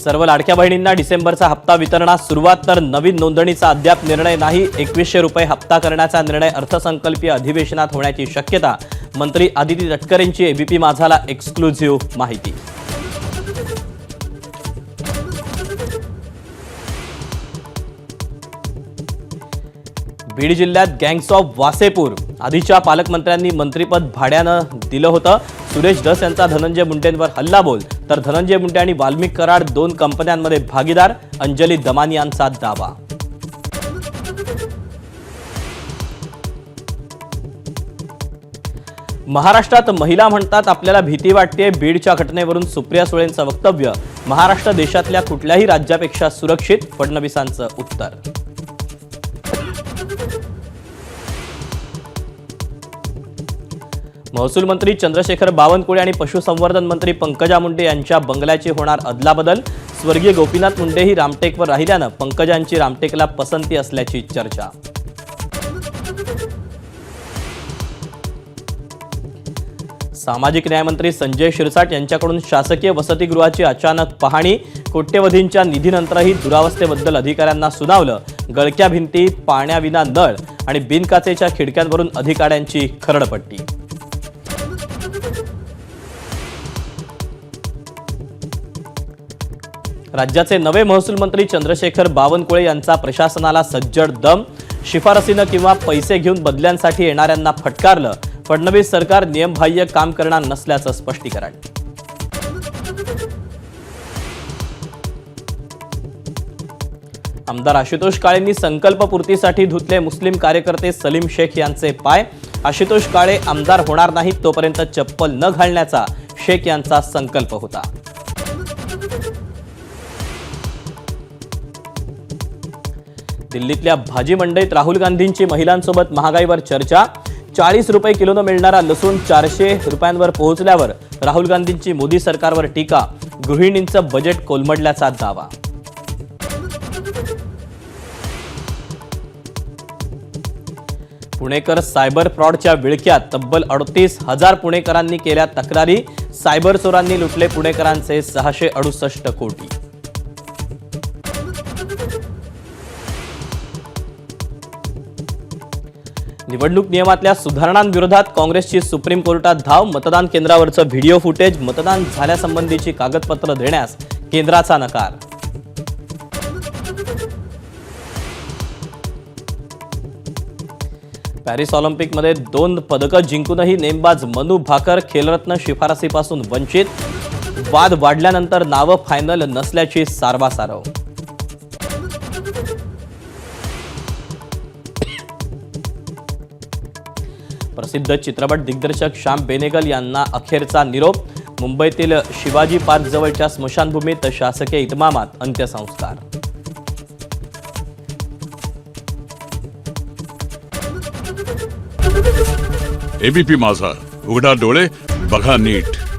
सर्व लाडक्या बहिणींना डिसेंबरचा हप्ता वितरणास सुरुवात तर नवीन नोंदणीचा अद्याप निर्णय नाही. एकवीसशे रुपये हप्ता करण्याचा निर्णय अर्थसंकल्पीय अधिवेशनात होण्याची शक्यता मंत्री आदिती तटकरेंची एबीपी माझाला एक्सक्लुझिव्ह माहिती. बीड जिल्ह्यात गँग्स ऑफ वासेपूर आधीच्या पालकमंत्र्यांनी मंत्रीपद भाड्यानं दिलं होतं. सुरेश धस यांचा धनंजय मुंडेंवर हल्लाबोल तर धनंजय मुंडे आणि वाल्मिक कराड दोन कंपन्यांमध्ये भागीदार अंजली दमानी यांचा दावा. महाराष्ट्रात महिला म्हणतात आपल्याला भीती वाटते बीडच्या घटनेवरून सुप्रिया सुळेंचं वक्तव्य. महाराष्ट्र देशातल्या कुठल्याही राज्यापेक्षा सुरक्षित फडणवीसांचं उत्तर. महसूल मंत्री चंद्रशेखर बावनकुळे आणि पशुसंवर्धन मंत्री पंकजा मुंडे यांच्या बंगल्याची होणार अदलाबदल. स्वर्गीय गोपीनाथ मुंडेही रामटेकवर राहिल्यानं पंकजांची रामटेकला पसंती असल्याची चर्चा. सामाजिक न्यायमंत्री संजय शिरसाट यांच्याकडून शासकीय वसतिगृहाची अचानक पाहणी कोट्यवधींच्या निधीनंतरही दुरावस्थेबद्दल अधिकाऱ्यांना सुनावलं. गळक्या भिंती पाण्याविना नळ आणि बिनकाचेच्या खिडक्यांवरून अधिकाऱ्यांची खरडपट्टी. राज्याचे नवे महसूल मंत्री चंद्रशेखर बावनकुळे यांचा प्रशासनाला सज्जड दम शिफारसीनं किंवा पैसे घेऊन बदल्यांसाठी येणाऱ्यांना फटकारलं फडणवीस सरकार नियमबाह्य काम करणार नसल्याचं स्पष्टीकरण. आमदार आशुतोष काळेंनी संकल्पपूर्तीसाठी धुतले मुस्लिम कार्यकर्ते सलीम शेख यांचे पाय. आशुतोष काळे आमदार होणार नाहीत तोपर्यंत चप्पल न घालण्याचा शेख यांचा संकल्प होता. दिल्लीतल्या भाजी मंडईत राहुल गांधींची महिलांसोबत महागाईवर चर्चा. चाळीस रुपये किलोनं मिळणारा लसूण चारशे रुपयांवर पोहोचल्यावर राहुल गांधींची मोदी सरकारवर टीका. गृहिणींचं बजेट कोलमडल्याचा दावा. पुणेकर सायबर फ्रॉडच्या विळख्यात तब्बल अडतीस हजार पुणेकरांनी केल्या तक्रारी. सायबर चोरांनी लुटले पुणेकरांचे सहाशे अडुसष्ट कोटी. निवडणूक नियमातल्या सुधारणांविरोधात काँग्रेसची सुप्रीम कोर्टात धाव मतदान केंद्रावरचं व्हिडिओ फुटेज मतदान झाल्यासंबंधीची कागदपत्र देण्यास केंद्राचा नकार. पॅरिस ऑलिम्पिकमध्ये दोन पदकं जिंकूनही नेमबाज मनु भाकर खेलरत्न शिफारसीपासून वंचित. वाद वाढल्यानंतर नावं फायनल नसल्याची सारवासारव. प्रसिद्ध चित्रपट दिग्दर्शक श्याम बेनेगल यांना अखेरचा निरोप. मुंबईतील शिवाजी पार्क जवळच्या स्मशानभूमीत शासकीय इतमामात अंत्यसंस्कार. एबीपी माझा. उघडा डोळे बघा नीट.